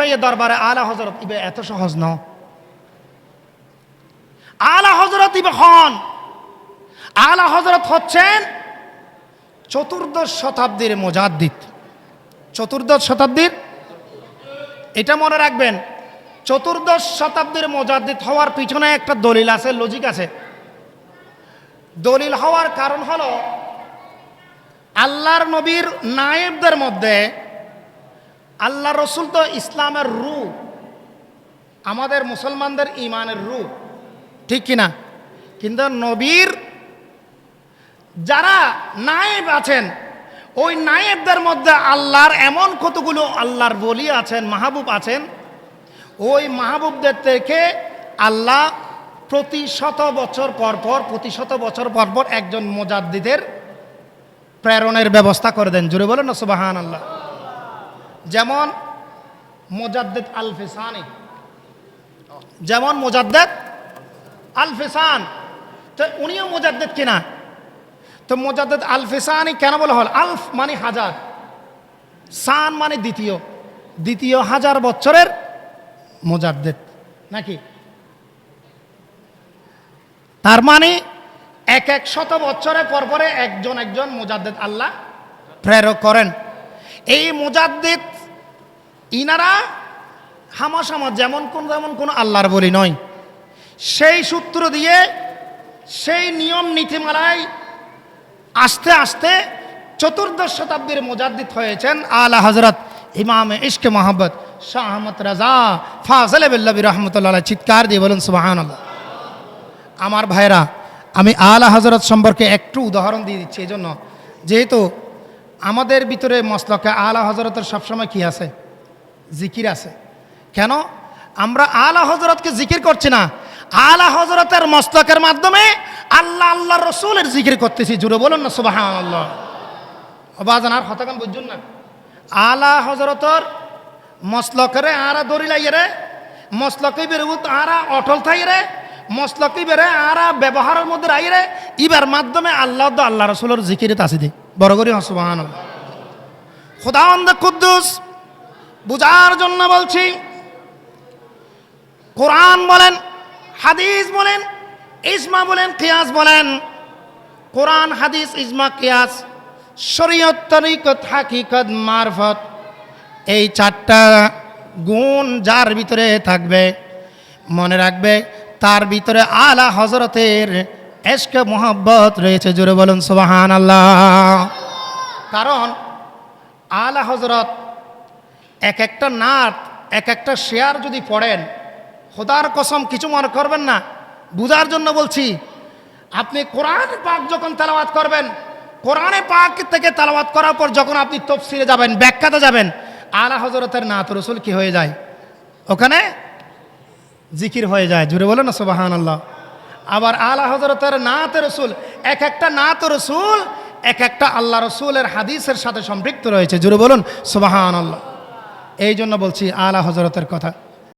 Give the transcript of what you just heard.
উঠাইয়ে দরবারে আলা হজরত ইবে এত সহজ ন। আলা হজরত ইবে হন আলা হজরত হচ্ছেন চতুর্দশ শতাব্দীর মোজাদ্দিদ। চতুর্দশ শতাব্দীর? এটা মনে রাখবেন, চতুর্দশ শতাব্দীর মোজাদ্দিদ হওয়ার পিছনে একটা দলিল আছে লজিক আছে। দলিল হওয়ার কারণ হলো, আল্লাহর নবীর নায়েবদের মধ্যে আল্লাহ রসুল তো ইসলামের রূপ, আমাদের মুসলমানদের ইমানের রূপ, ঠিক কিনা? কিন্তু নবীর যারা নায়েব আছেন, ওই নায়েবদের মধ্যে আল্লাহর এমন কতগুলো আল্লাহর বলি আছেন, মাহবুব আছেন, ওই মাহবুবদের থেকে আল্লাহ প্রতি শত বছর পর পর, প্রতি শত বছর পর পর একজন মোজাদ্দিদের প্রেরণের ব্যবস্থা করে দেন। জুড়ে বলেন সুবাহান আল্লাহ যেমন মোজাদ্দেদ আল ফিসানি যেমন মোজাদ্দেদ আল ফিসান তো উনিও মোজাদ্দেদ কিনা? তো মোজাদ্দেদ আল ফিসানি কেন বলা হল? আলফ মানে হাজার, সান মানে দ্বিতীয় দ্বিতীয় হাজার বছরের মোজাদ্দেদ, নাকি? তার মানে এক এক শত বছরে পর পরে একজন একজন মোজাদ্দেদ আল্লাহ প্রেরক করেন। এই মোজাদ্দেদ, ইনারা হামাশামা যেমন কোন যেমন কোনো আল্লাহর বলি নয়। সেই সূত্র দিয়ে, সেই নিয়ম নীতিমালায় আস্তে আস্তে চতুর্দশ শতাব্দীর মোজাদ্দিদ হয়েছেন আলা হজরত ইমাম ইশকে মোহাম্মদ শাহ আহমদ রাজা ফাজল বিল্লাবি রহমতুল্লাহ চিৎকার দিয়ে বলুন সুবাহান আমার ভাইরা আমি আলা হজরত সম্পর্কে একটু উদাহরণ দিয়ে দিচ্ছি এই জন্য যেহেতু আমাদের ভিতরে মসলকে আলা হজরতের সবসময় কি আছে? জিকির আছে। কেন? আমরা আলা হজরতকে জিকির করছি না। আলা হজরতের মস্তকের মাধ্যমে আল্লাহ আল্লাহ রসুলের জিকির করতেছি। জুড়ে বলুন না সুবাহ আল্লাহ বাজান আর হতকান বুঝুন না? আলা হজরতর মসলকরে আরা দড়ি লাগিয়ে রে, মসলকে বেরোত আরা অটল থাই রে, মসলকে বেড়ে আরা ব্যবহারের মধ্যে রাই রে। ইবার মাধ্যমে আল্লাহ আল্লাহ রসুলের জিকিরে তাসি দি বড় করি হসবাহান খুদান্দ কুদ্দুস, বুঝার জন্য বলছি, কোরআন বলেন, হাদিস বলেন ইসমা বলেন, কিয়াস বলেন। কোরআন, হাদিস ইসমা কিয়াস, শরীয়ত হাকিকত, মারফত, এই চারটা গুণ যার ভিতরে থাকবে, মনে রাখবে, তার ভিতরে আলা হজরতের এশক মোহাব্বত রয়েছে, জোরে বলুন সুবাহান আল্লাহ কারণ আলা হজরত এক একটা নাট এক একটা শেয়ার যদি পড়েন, খোদার কসম কিছু মনে করবেন না। বুঝার জন্য বলছি, আপনি কোরআন পাক যখন তেলাওয়াত করবেন, কোরআনে পাক থেকে তেলাওয়াত করার পর যখন আপনি তফসিরে যাবেন, ব্যাখ্যাতে যাবেন, আলা হজরতের নাত রসুল কি হয়ে যায়? ওখানে জিকির হয়ে যায় জুড়ে বলো না সুবাহান আল্লাহ আবার আলা হজরতের নাত রসুল, এক একটা নাত রসুল, এক একটা আল্লাহ রসুলের হাদিসের সাথে সম্পৃক্ত রয়েছে। জুড়ে বলুন সুবাহান আল্লাহ এই জন্য বলছি আলা হজরতের কথা।